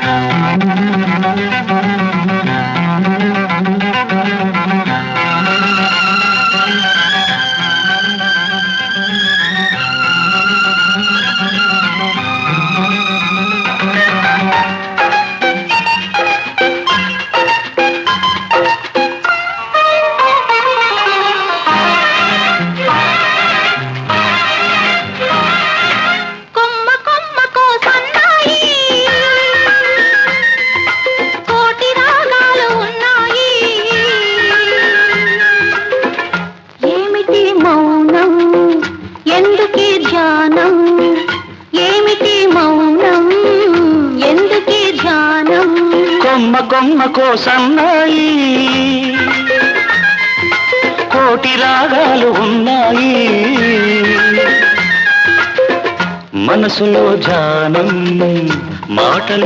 కొమ్మ ధ్యానం? ఏమిటి మౌనం? ఎందుకీ ధ్యానం? కొమ్మ కొమ్మ కోసన్నాయి. కోటి రాగాలు ఉన్నాయి. మనసులో ధ్యానం మాటలు